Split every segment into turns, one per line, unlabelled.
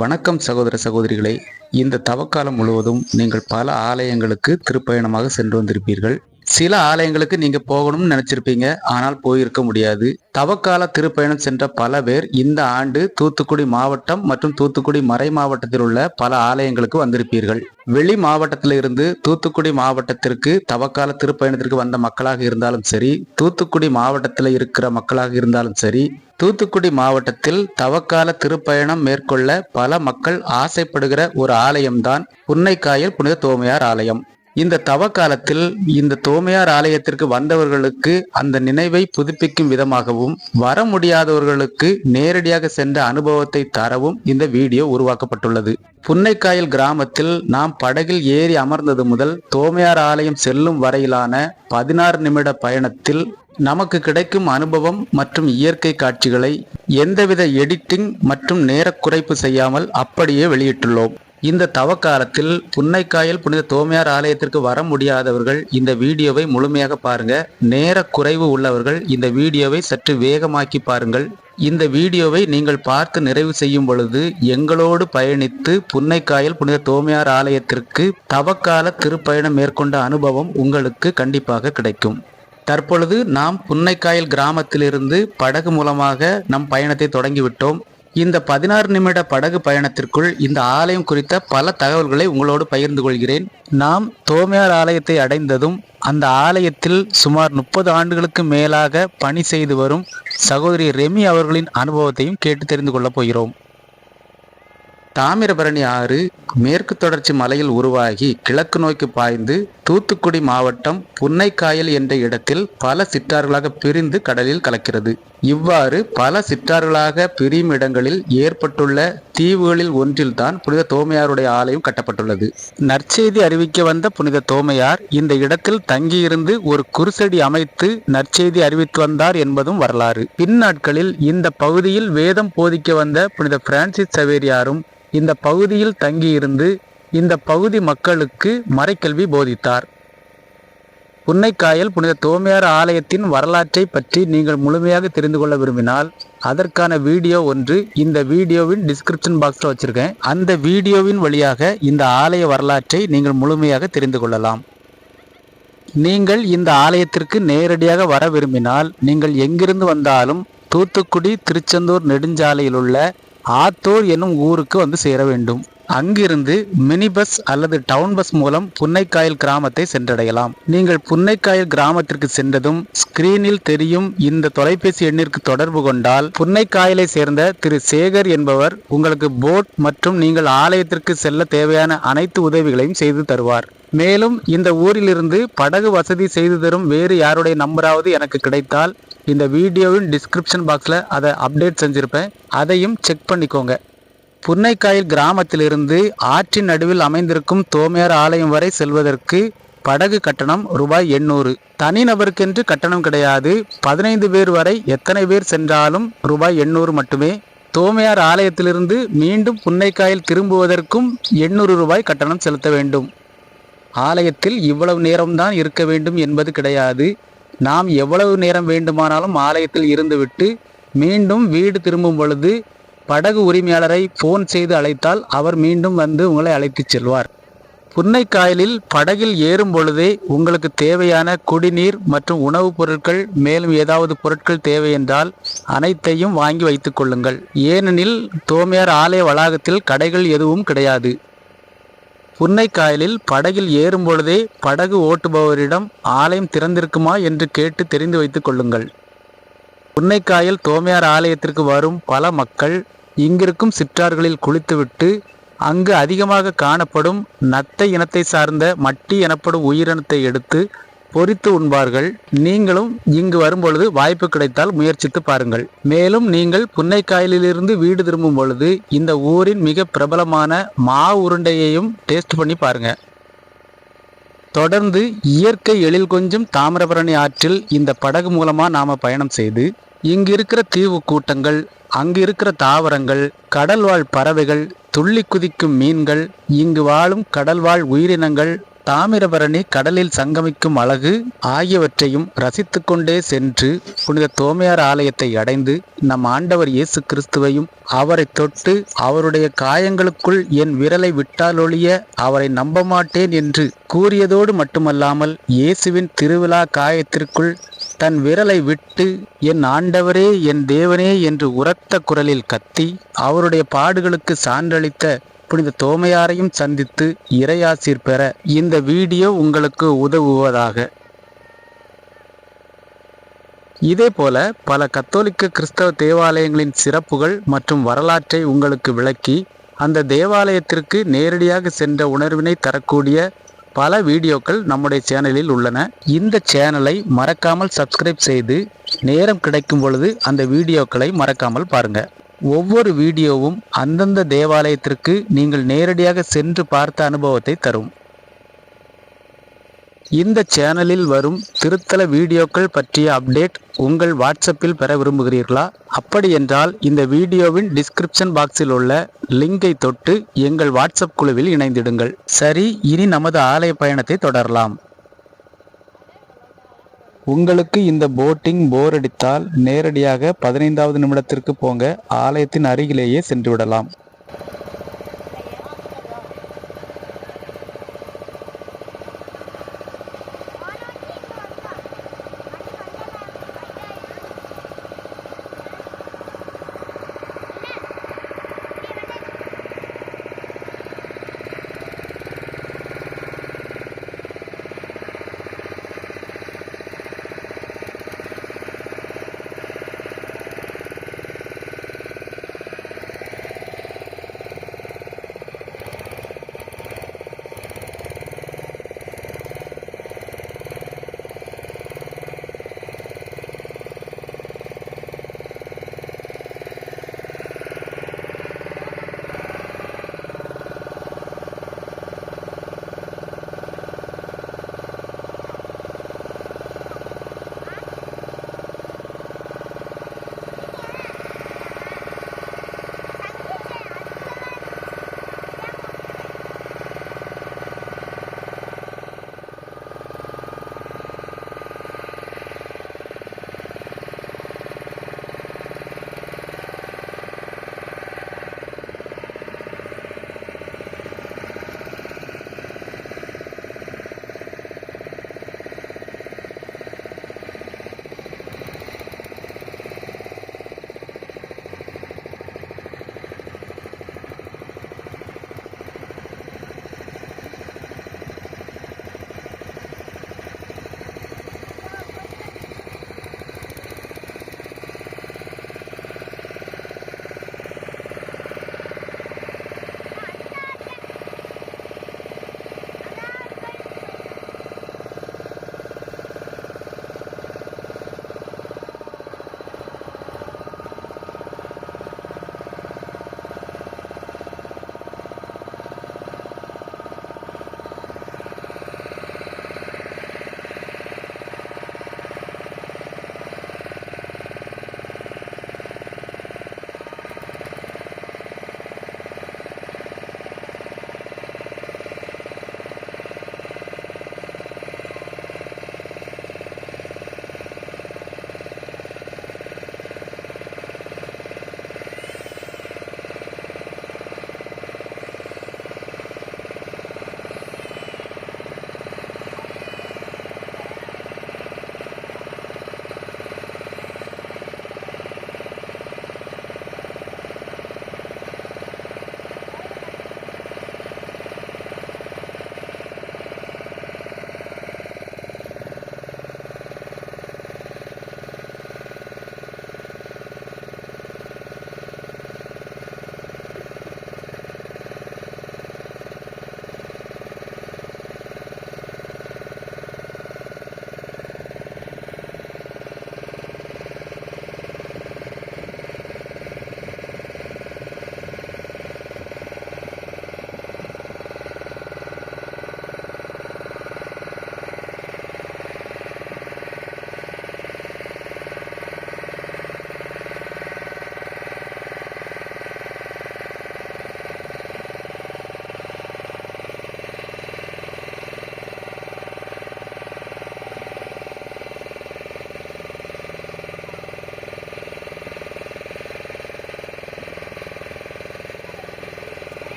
வணக்கம் சகோதர சகோதரிகளை. இந்த தவக்காலம் முழுவதும் நீங்கள் பல ஆலயங்களுக்கு திருப்பயணமாக சென்று வந்திருப்பீர்கள். சில ஆலயங்களுக்கு நீங்க போகணும்னு நினைச்சிருப்பீங்க. ஆனால் போயிருக்க முடியாது. தவக்கால திருப்பயணம் சென்ற பல பேர் இந்த ஆண்டு தூத்துக்குடி மாவட்டம் மற்றும் தூத்துக்குடி மறை மாவட்டத்தில் உள்ள பல ஆலயங்களுக்கு வந்திருப்பீர்கள். வெளி மாவட்டத்தில் இருந்து தூத்துக்குடி மாவட்டத்திற்கு தவக்கால திருப்பயணத்திற்கு வந்த மக்களாக இருந்தாலும் சரி தூத்துக்குடி மாவட்டத்தில் இருக்கிற மக்களாக இருந்தாலும் சரி தூத்துக்குடி மாவட்டத்தில் தவக்கால திருப்பயணம் மேற்கொள்ள பல மக்கள் ஆசைப்படுகிற ஒரு ஆலயம்தான் புன்னைக்காயல் புனித தோமையார் ஆலயம். இந்த தவ காலத்தில் இந்த தோமையார் ஆலயத்திற்கு வந்தவர்களுக்கு அந்த நினைவை புதுப்பிக்கும் விதமாகவும் வர முடியாதவர்களுக்கு நேரடியாக சென்ற அனுபவத்தை தரவும் இந்த வீடியோ உருவாக்கப்பட்டுள்ளது. புன்னைக்காயல் கிராமத்தில் நாம் படகில் ஏறி அமர்ந்தது முதல் தோமையார் ஆலயம் செல்லும் வரையிலான பதினாறு நிமிட பயணத்தில் நமக்கு கிடைக்கும் அனுபவம் மற்றும் இயற்கை காட்சிகளை எந்தவித எடிட்டிங் மற்றும் நேரக் குறைப்பு செய்யாமல் அப்படியே வெளியிட்டுள்ளோம். இந்த தவக்காலத்தில் புன்னைக்காயல் புனித தோமையார் ஆலயத்திற்கு வர முடியாதவர்கள் இந்த வீடியோவை முழுமையாக பாருங்க. நேர குறைவு உள்ளவர்கள் இந்த வீடியோவை சற்று வேகமாக்கி பாருங்கள். இந்த வீடியோவை நீங்கள் பார்த்து நிறைவு செய்யும் பொழுது எங்களோடு பயணித்து புன்னைக்காயல் புனித தோமையார் ஆலயத்திற்கு தவக்கால திருப்பயணம் மேற்கொண்ட அனுபவம் உங்களுக்கு கண்டிப்பாக கிடைக்கும். தற்பொழுது நாம் புன்னைக்காயல் கிராமத்திலிருந்து படகு மூலமாக நம் பயணத்தை தொடங்கிவிட்டோம். இந்த பதினாறு நிமிட படகு பயணத்திற்குள் இந்த ஆலயம் குறித்த பல தகவல்களை உங்களோடு பகிர்ந்து கொள்கிறேன். நாம் தோமையார் ஆலயத்தை அடைந்ததும் அந்த ஆலயத்தில் சுமார் முப்பது ஆண்டுகளுக்கு மேலாக பணி செய்து வரும் சகோதரி ரெமி அவர்களின் அனுபவத்தையும் கேட்டு தெரிந்து கொள்ளப் போகிறோம். தாமிரபரணி ஆறு மேற்கு தொடர்ச்சி மலையில் உருவாகி கிழக்கு நோக்கி பாய்ந்து தூத்துக்குடி மாவட்டம் புன்னைக்காயல் என்ற இடத்தில் பல சிற்றாறுகளாக பிரிந்து கடலில் கலக்கிறது. இவ்வாறு பல சிற்றாறுகளாக பிரியும் இடங்களில் ஏற்பட்டுள்ள தீவுகளில் ஒன்றில்தான் புனித தோமையாருடைய ஆலயம் கட்டப்பட்டுள்ளது. நற்செய்தி அறிவிக்க வந்த புனித தோமையார் இந்த இடத்தில் தங்கியிருந்து ஒரு குருசடி அமைத்து நற்செய்தி அறிவித்து வந்தார் என்பதும் வரலாறு. பின்னாட்களில் இந்த பகுதியில் வேதம் போதிக்க வந்த புனித பிரான்சிஸ் சவேரியாரும் இந்த பகுதியில் தங்கியிருந்து இந்த பகுதி மக்களுக்கு மறைக்கல்வி போதித்தார். புன்னைக்காயல் புனித தோமையார் ஆலயத்தின் வரலாற்றை பற்றி நீங்கள் முழுமையாக தெரிந்து கொள்ள விரும்பினால் அதற்கான வீடியோ ஒன்று இந்த வீடியோவின் டிஸ்கிரிப்ஷன் பாக்ஸில் வச்சுருக்கேன். அந்த வீடியோவின் வழியாக இந்த ஆலய வரலாற்றை நீங்கள் முழுமையாக தெரிந்து கொள்ளலாம். நீங்கள் இந்த ஆலயத்திற்கு நேரடியாக வர விரும்பினால் நீங்கள் எங்கிருந்து வந்தாலும் தூத்துக்குடி திருச்செந்தூர் நெடுஞ்சாலையில் உள்ள ஆத்தூர் என்னும் ஊருக்கு வந்து சேர வேண்டும். அங்கிருந்து மினி பஸ் அல்லது டவுன் பஸ் மூலம் புன்னைக்காயல் கிராமத்தை சென்றடையலாம். நீங்கள் புன்னைக்காயல் கிராமத்திற்கு சென்றதும் ஸ்கிரீனில் தெரியும் இந்த தொலைபேசி எண்ணிற்கு தொடர்பு கொண்டால் புன்னைக்காயலை சேர்ந்த திரு சேகர் என்பவர் உங்களுக்கு போட் மற்றும் நீங்கள் ஆலயத்திற்கு செல்ல தேவையான அனைத்து உதவிகளையும் செய்து தருவார். மேலும் இந்த ஊரிலிருந்து படகு வசதி செய்து தரும் வேறு யாருடைய நம்பராவது எனக்கு கிடைத்தால் இந்த வீடியோவின் டிஸ்கிரிப்ஷன் பாக்ஸில் அதை அப்டேட் செஞ்சுருப்பேன். அதையும் செக் பண்ணிக்கோங்க. புன்னைக்காயில் கிராமத்திலிருந்து ஆற்றின் நடுவில் அமைந்திருக்கும் தோமையார் ஆலயம் வரை செல்வதற்கு படகு கட்டணம் ரூபாய் எண்ணூறு. தனிநபருக்கென்று கட்டணம் கிடையாது. பதினைந்து பேர் வரை எத்தனை பேர் சென்றாலும் ரூபாய் எண்ணூறு மட்டுமே. தோமையார் ஆலயத்திலிருந்து மீண்டும் புன்னைக்காயில் திரும்புவதற்கும் எண்ணூறு ரூபாய் கட்டணம் செலுத்த வேண்டும். ஆலயத்தில் இவ்வளவு நேரம்தான் இருக்க வேண்டும் என்பது கிடையாது. நாம் எவ்வளவு நேரம் வேண்டுமானாலும் ஆலயத்தில் இருந்துவிட்டு மீண்டும் வீடு திரும்பும் பொழுது படகு உரிமையாளரை ஃபோன் செய்து அழைத்தால் அவர் மீண்டும் வந்து உங்களை அழைத்துச் செல்வார். புன்னைக்காயலில் படகில் ஏறும் பொழுதே உங்களுக்கு தேவையான குடிநீர் மற்றும் உணவுப் பொருட்கள் மேலும் ஏதாவது பொருட்கள் தேவை என்றால் அனைத்தையும் வாங்கி வைத்துக் கொள்ளுங்கள். ஏனெனில் தோமையார் ஆலய வளாகத்தில் கடைகள் எதுவும் கிடையாது. புன்னைக்காயலில் படகில் ஏறும் பொழுதே படகு ஓட்டுபவரிடம் ஆலயம் திறந்திருக்குமா என்று கேட்டு தெரிந்து வைத்துக் கொள்ளுங்கள். புன்னைக்காயல் தோமையார் ஆலயத்திற்கு வரும் பல மக்கள் இங்கிருக்கும் சிற்றார்களில் குளித்துவிட்டு அங்கு அதிகமாக காணப்படும் நத்தை இனத்தை சார்ந்த மட்டி எனப்படும் உயிரினத்தை எடுத்து பொரித்து உண்பார்கள். நீங்களும் இங்கு வரும்பொழுது வாய்ப்பு கிடைத்தால் முயற்சித்து பாருங்கள். மேலும் நீங்கள் புன்னைக்காயலிலிருந்து வீடு திரும்பும் பொழுது இந்த ஊரின் மிக பிரபலமான மா உருண்டையையும் டேஸ்ட் பண்ணி பாருங்க. தொடர்ந்து இயற்கை எழில் கொஞ்சம் தாமிரபரணி ஆற்றில் இந்த படகு மூலமா நாம பயணம் செய்து இங்கு இருக்கிற தீவு கூட்டங்கள் அங்கு இருக்கிற தாவரங்கள் கடல்வாழ் பறவைகள் துள்ளி குதிக்கும் மீன்கள் இங்கு வாழும் கடல்வாழ் உயிரினங்கள் தாமிரபரணி கடலில் சங்கமிக்கும் அழகு ஆகியவற்றையும் ரசித்துக்கொண்டே சென்று புனித தோமையார் ஆலயத்தை அடைந்து நம் ஆண்டவர் இயேசு கிறிஸ்துவையும் அவரை தொட்டு அவருடைய காயங்களுக்குள் என் விரலை விட்டாலொழிய அவரை நம்ப மாட்டேன் என்று கூறியதோடு மட்டுமல்லாமல் இயேசுவின் திருவிழா காயத்திற்குள் தன் விரலை விட்டு என் ஆண்டவரே என் தேவனே என்று உரத்த குரலில் கத்தி அவருடைய பாடுகளுக்கு சான்றளித்த புனித தோமையாரையும் சந்தித்து இறையாசிர் பெற இந்த வீடியோ உங்களுக்கு உதவுவதாக. இதேபோல பல கத்தோலிக்க கிறிஸ்தவ தேவாலயங்களின் சிறப்புகள் மற்றும் வரலாற்றை உங்களுக்கு விளக்கி அந்த தேவாலயத்திற்கு நேரடியாக சென்ற உணர்வினை தரக்கூடிய பல வீடியோக்கள் நம்முடைய சேனலில் உள்ளன. இந்த சேனலை மறக்காமல் சப்ஸ்கிரைப் செய்து நேரம் கிடைக்கும் பொழுது அந்த வீடியோக்களை மறக்காமல் பாருங்கள் ஒவ்வொரு வீடியோவும் அந்தந்த தேவாலயத்திற்கு நீங்கள் நேரடியாக சென்று பார்த்த அனுபவத்தை தரும். இந்த சேனலில் வரும் திருத்தல வீடியோக்கள் பற்றிய அப்டேட் உங்கள் வாட்ஸ்அப்பில் பெற விரும்புகிறீர்களா? அப்படி என்றால் இந்த வீடியோவின் டிஸ்கிரிப்ஷன் பாக்ஸில் உள்ள லிங்கை தொட்டு எங்கள் வாட்ஸ்அப் குழுவில் இணைந்திடுங்கள். சரி இனி நமது ஆலய பயணத்தை தொடரலாம். உங்களுக்கு இந்த போட்டிங் போர் அடித்தால் நேரடியாக பதினைந்தாவது நிமிடத்திற்கு போங்க. ஆலயத்தின் அருகிலேயே சென்று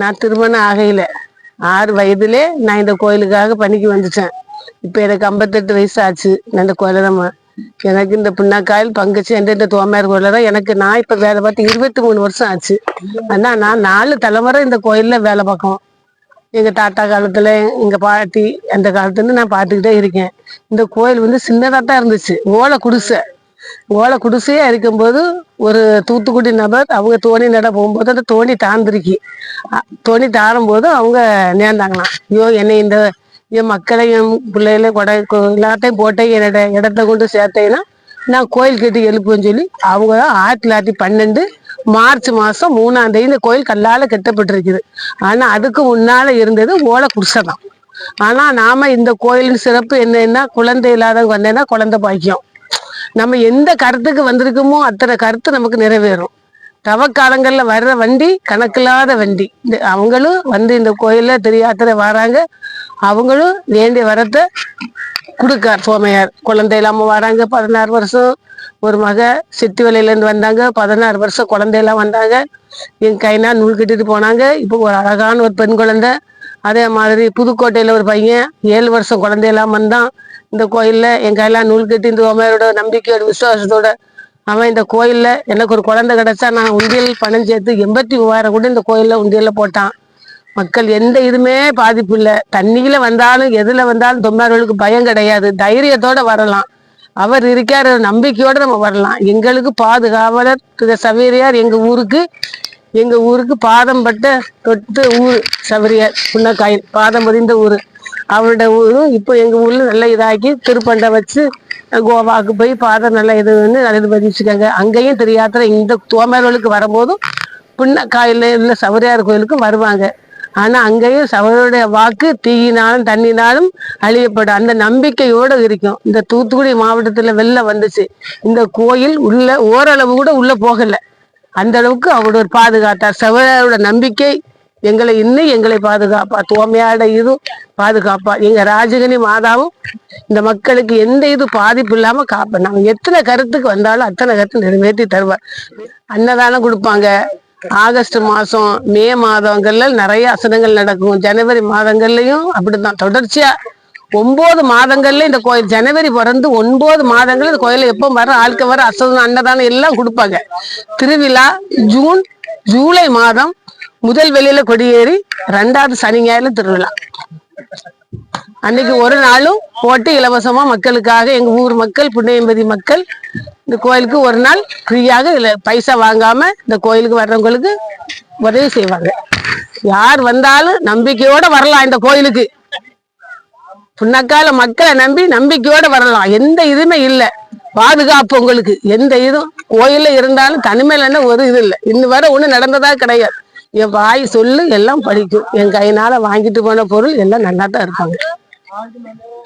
நான் திருமணம் ஆகையில ஆறு வயதுலே நான் இந்த கோயிலுக்காக பணிக்கு வந்துட்டேன். இப்போ எனக்கு ஐம்பத்தெட்டு வயசு ஆச்சு நான் இந்த கோயில தான் எனக்கு இந்த பின்னாக்காயில் பங்குச்சு. என்ற இந்த தோமையார் கோயில தான் எனக்கு நான் இப்போ வேலை பார்த்து இருபத்தி மூணு வருஷம் ஆச்சு. ஆனால் நான் நாலு தலைமுறை இந்த கோயில்ல வேலை பார்க்கோம் எங்கள் தாத்தா காலத்தில் எங்கள் பாட்டி அந்த காலத்துலேருந்து நான் பார்த்துக்கிட்டே இருக்கேன். இந்த கோயில் வந்து சின்னதாக தான் இருந்துச்சு. ஓலை குடிசை. ஓலை குடிசையாக இருக்கும்போது ஒரு தூத்துக்குடி நபர் அவங்க தோணி நட போகும்போது அந்த தோணி தாழ்ந்துருக்கு தோணி தாழும்போது அவங்க நேர்ந்தாங்களாம். ஐயோ என்னை இந்த என் மக்களை என் பிள்ளைகளை கொடை எல்லாத்தையும் போட்டே என்னோட இடத்த கொண்டு சேர்த்தேன்னா நான் கோயில் கட்டி எழுப்புவேன்னு சொல்லி அவங்க தான் ஆயிரத்தி தொள்ளாயிரத்தி பன்னெண்டு மார்ச் மாசம் மூணாம் தேதி இந்த கோயில் கல்லால கட்டப்பட்டிருக்குது. ஆனா அதுக்கு முன்னால இருந்தது ஓலை குடிசை தான் ஆனா நாம இந்த கோயிலின் சிறப்பு என்னன்னா குழந்தை இல்லாதவங்க வந்தேன்னா குழந்தை பாக்கியம். நம்ம எந்த கருத்துக்கு வந்திருக்கோமோ அத்தனை கருத்து நமக்கு நிறைவேறும். தவக்காலங்களில் வர்ற வண்டி கணக்கில்லாத வண்டி. இந்த அவங்களும் வந்து இந்த கோயிலில் தெரியாத்திர வராங்க. அவங்களும் வேண்டிய வரத்தை கொடுக்கார் சோமையார். குழந்தை இல்லாமல் வராங்க பதினாறு வருஷம். ஒரு மக சித்தி வலையிலேருந்து வந்தாங்க பதினாறு வருஷம் குழந்தையெல்லாம் வந்தாங்க. என் கைனா நூல் கட்டிட்டு போனாங்க. இப்போ ஒரு அழகான ஒரு பெண் குழந்தை. அதே மாதிரி புதுக்கோட்டையில் ஒரு பையன் ஏழு வருஷம் குழந்தையெல்லாம் வந்தான். இந்த கோயிலில் என் கையெல்லாம் நூல் கட்டி இந்த சோமையாரோட நம்பிக்கையோட விசுவாசத்தோட அவன் இந்த கோயிலில் எனக்கு ஒரு குழந்தை கிடைச்சா நான் உண்டியல் பணம் சேர்த்து எண்பத்தி மூவாயிரம் கூட இந்த கோயிலில் உண்டியலில் போட்டான். மக்கள் எந்த இதுமே பாதிப்பு இல்லை. தண்ணியில் வந்தாலும் எதில் வந்தாலும் தொம்மார்களுக்கு பயம் கிடையாது. தைரியத்தோடு வரலாம். அவர் இருக்கார் நம்பிக்கையோடு நம்ம வரலாம். எங்களுக்கு பாதுகாவலர் திரு சவேரியார் எங்கள் ஊருக்கு எங்கள் ஊருக்கு பாதம் பட்ட தொட்டு ஊர். சவரியார் புன்னக்காயில் பாதம் பதிந்த ஊர். அவரோட ஊரும் இப்போ எங்க ஊர்ல நல்லா இதாக்கி திருப்பண்டை வச்சு கோவாக்கு போய் பாதம் நல்லா இதுன்னு இது பதிச்சுக்காங்க அங்கேயும் தெரியாத இந்த தோமர்களுக்கு வரும்போதும் புன்னக்காயில இல்லை சவரியார் கோயிலுக்கும் வருவாங்க. ஆனா அங்கேயும் சபரியுடைய வாக்கு தீயினாலும் தண்ணினாலும் அழியப்படும். அந்த நம்பிக்கையோட இருக்கும். இந்த தூத்துக்குடி மாவட்டத்துல வெளில வந்துச்சு. இந்த கோயில் உள்ள ஓரளவு கூட உள்ள போகல. அந்த அளவுக்கு அவரோட ஒரு பாதுகாத்தார். சவரியாரோட நம்பிக்கை எங்களை இன்னும் எங்களை பாதுகாப்பா. தோமையாட இது பாதுகாப்பா. எங்க ராஜகனி மாதாவும் இந்த மக்களுக்கு எந்த இது பாதிப்பு இல்லாம காப்பா நாங்க எத்தனை கருத்துக்கு வந்தாலும் அத்தனை கருத்து நிறைவேற்றி தருவார். அன்னதானம் கொடுப்பாங்க. ஆகஸ்ட் மாசம் மே மாதங்கள்ல நிறைய அசனங்கள் நடக்கும். ஜனவரி மாதங்கள்லயும் அப்படித்தான். தொடர்ச்சியா ஒன்பது மாதங்கள்ல இந்த கோயில் ஜனவரி பிறந்து ஒன்பது மாதங்கள்ல இந்த கோயில எப்போ வர ஆட்க வர அசதம் அன்னதானம் எல்லாம் கொடுப்பாங்க. திருவிழா ஜூன் ஜூலை மாதம் முதல் வெளியில கொடியேறி ரெண்டாவது சனி ஞாயிறு திருவிழா. அன்னைக்கு ஒரு நாளும் போட்டு இலவசமா மக்களுக்காக எங்க ஊர் மக்கள் புண்ணியம்பதி மக்கள் இந்த கோயிலுக்கு ஒரு நாள் ஃப்ரீயாக இல்ல பைசா வாங்காம இந்த கோயிலுக்கு வர்றவங்களுக்கு உதவி செய்வாங்க. யார் வந்தாலும் நம்பிக்கையோட வரலாம் இந்த கோயிலுக்கு. புன்னக்கால மக்களை நம்பி நம்பிக்கையோட வரலாம். எந்த இதுவுமே இல்ல. பாதுகாப்பு உங்களுக்கு. எந்த இதுவும் கோயில்ல இருந்தாலும் தனிமையில ஒரு இது இல்லை. இன்னும் வரை ஒண்ணு நடந்ததா கிடையாது. என் வாய் சொல்லு எல்லாம் படிக்கும். என் கையினால வாங்கிட்டு போன பொருள் எல்லாம் நல்லா தான் இருப்பாங்க.